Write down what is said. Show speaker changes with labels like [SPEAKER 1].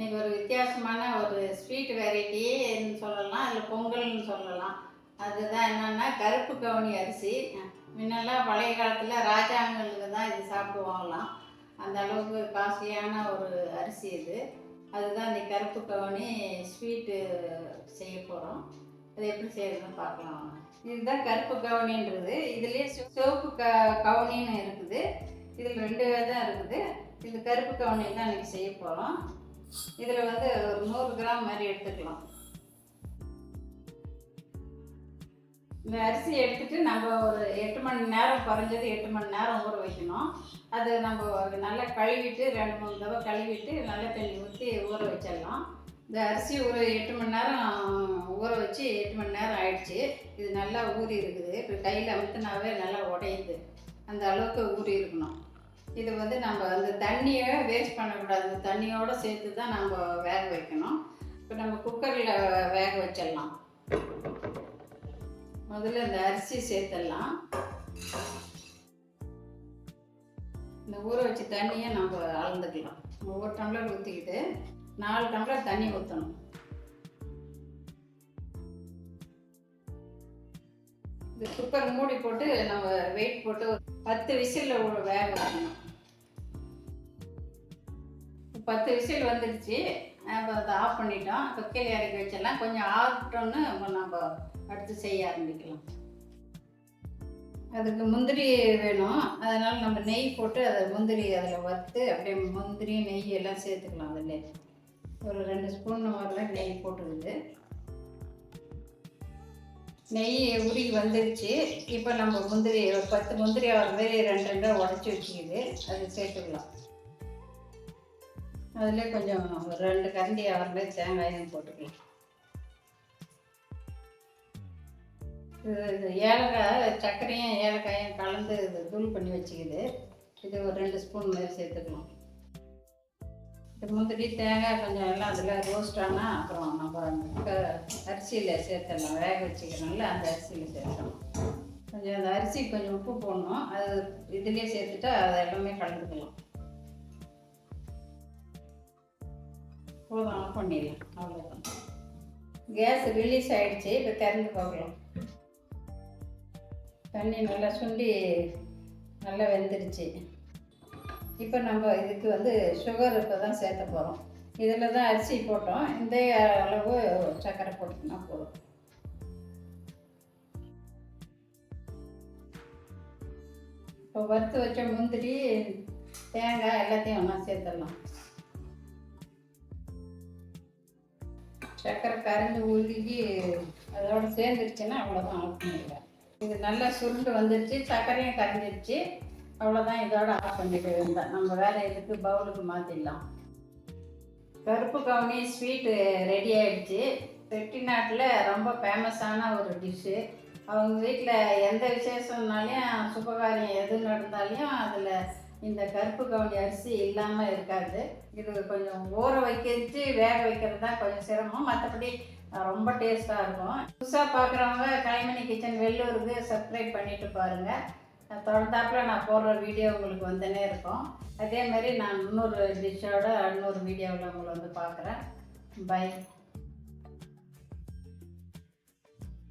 [SPEAKER 1] இன்னைக்கு ஒரு வித்தியாசமான ஒரு ஸ்வீட் வெரைட்டின்னு சொல்லலாம் இல்லை பொங்கல்னு சொல்லலாம். அதுதான் என்னென்னா கருப்பு கவுனி அரிசி. முன்னெல்லாம் பழைய காலத்தில் ராஜாங்களுக்கு தான் இது சாப்பிடுவாங்களாம். அந்த அளவுக்கு காஸ்ட்லியான ஒரு அரிசி இது. அதுதான் இந்த கருப்பு கவுனி ஸ்வீட்டு செய்ய போகிறோம் அது எப்படி செய்யறதுன்னு பார்க்கலாம். இதுதான் கருப்பு கவுனின்றது. இதுலேயே சிவப்பு க கவுனின்னு இருக்குது. இதில் ரெண்டு தான் இருக்குது. இது கருப்பு கவுனி தான் இன்றைக்கி செய்ய போகிறோம் இதில் வந்து ஒரு நூறு கிராம் மாதிரி எடுத்துக்கலாம். இந்த அரிசி எடுத்துட்டு நம்ம ஒரு எட்டு மணி நேரம் குறைஞ்சது எட்டு மணி நேரம் ஊற வைக்கணும். அது நம்ம நல்லா கழுவிட்டு ரெண்டு மூணு தடவை கழுவிட்டு நல்லா தண்ணி ஊற்றி ஊற வச்சிடலாம். இந்த அரிசி ஒரு எட்டு மணி நேரம் ஊற வச்சு எட்டு மணி நேரம் ஆயிடுச்சு. இது நல்லா ஊறி இருக்குது. இப்போ கையில் அமுத்துனாவே நல்லா உடையுது. அந்த அளவுக்கு ஊறி இருக்கணும். இது வந்து நம்ம அந்த தண்ணியை வேஸ்ட் பண்ணக்கூடாது. அந்த தண்ணியோடு சேர்த்து தான் நம்ம வேக வைக்கணும். இப்போ நம்ம குக்கரில் வேக வச்சிடலாம். முதல்ல இந்த அரிசி சேர்த்துடலாம். இந்த ஊற வச்ச தண்ணியை நம்ம அளந்துக்கலாம். ஒவ்வொரு டம்ளர் ஊற்றிக்கிட்டு நாலு டம்ளர் தண்ணி ஊற்றணும் குக்கர் மூடி போட்டு நம்ம வெயிட் போட்டு பத்து விசிலில் வேக வைக்கணும். பத்து விசில் வந்துடுச்சு. நம்ம அதை ஆஃப் பண்ணிட்டோம். தொக்கையில் இறக்கி வச்சிடலாம். கொஞ்சம் ஆகட்டோன்னு நம்ம அடுத்து செய்ய ஆரம்பிக்கலாம். அதுக்கு முந்திரி வேணும். அதனால் நம்ம நெய் போட்டு அதை முந்திரி அதில் வறுத்து அப்படியே முந்திரி நெய் எல்லாம் சேர்த்துக்கலாம் அதில். ஒரு ரெண்டு ஸ்பூன் வரல நெய் போட்டுக்குது நெய் உருகி வந்துடுச்சு இப்போ நம்ம முந்திரி ஒரு பத்து முந்திரி ஆகிற மாதிரி ரெண்டு ரெண்டாக உடச்சி வச்சுக்கிது. அது சேர்த்துக்கலாம். அதில் கொஞ்சம் ஒரு ரெண்டு கரண்டி ஆகிற மாதிரி தேங்காயும் போட்டுக்கலாம். இது இது ஏலக்காய் சர்க்கரையும் ஏலக்காயும் கலந்து இது தூள் பண்ணி வச்சுக்கிது. இது ஒரு ரெண்டு ஸ்பூன் மாதிரி சேர்த்துக்கலாம். இது முந்திரி தேங்காய் கொஞ்சம் எல்லாம் அதில் ரோஸ்ட் ஆனால் அப்புறம் நம்ம அந்த அரிசியில் சேர்த்துடலாம். வேக வச்சுக்கணும்ல அந்த அரிசியில் சேர்த்தணும் கொஞ்சம் அந்த அரிசி கொஞ்சம் உப்பு போடணும். அது இதுலேயே சேர்த்துட்டா அதை எல்லாமே கலந்துக்கலாம். போதும் ஆஃப் பண்ணிடலாம். அவ்வளோதான் கேஸ் ரிலீஸ் ஆகிடுச்சு இப்போ திறந்து பார்க்கலாம். தண்ணி நல்லா சுண்டி நல்லா வெந்துடுச்சு இப்போ நம்ம இதுக்கு வந்து சுகர் இப்போ தான் சேர்த்த போகிறோம் இதில் தான் அரிசி போட்டோம். இந்த அளவு சர்க்கரை போட்டுனா போதும் இப்போ வறுத்து வச்ச முந்திரி தேங்காய் எல்லாத்தையும் ஒன்றா சேர்த்துடலாம். சர்க்கரை கரைஞ்சி உருகி அதோட சேர்ந்துருச்சுன்னா அவ்வளோதான் ஆஃப் பண்ணிடுவேன். இது நல்லா சுருண்டு வந்துருச்சு சர்க்கரையும் கரைஞ்சிருச்சு. அவ்வளோதான் இதோட ஆஃப் பண்ணிக்க வேண்டாம் நம்ம வேறு எதுக்கு பவுலுக்கு மாற்றிடலாம் கருப்பு கவுனி ஸ்வீட்டு ரெடி ஆகிடுச்சு செட்டிநாட்டில் ரொம்ப ஃபேமஸான ஒரு டிஷ்ஷு அவங்க வீட்டில் எந்த விசேஷம்னாலையும் சுபகாரியம் எது நடந்தாலையும் அதில் இந்த கருப்பு கவுனி அரிசி இல்லாமல் இருக்காது. இது கொஞ்சம் ஊற வைக்கிறது வேக வைக்கிறது தான் கொஞ்சம் சிரமம். மற்றபடி ரொம்ப டேஸ்ட்டாக இருக்கும். புதுசாக பார்க்குறவங்க கலைமணி கிச்சன் வெள்ளூருக்கு சப்ஸ்கிரைப் பண்ணிவிட்டு பாருங்கள் தொடர்ந்தாப்பில் நான் போடுற வீடியோ உங்களுக்கு வந்துனே இருக்கும். அதே மாதிரி நான் இன்னொரு டிஷ்ஷோட இன்னொரு வீடியோவில் உங்களை வந்து பார்க்குறேன். பை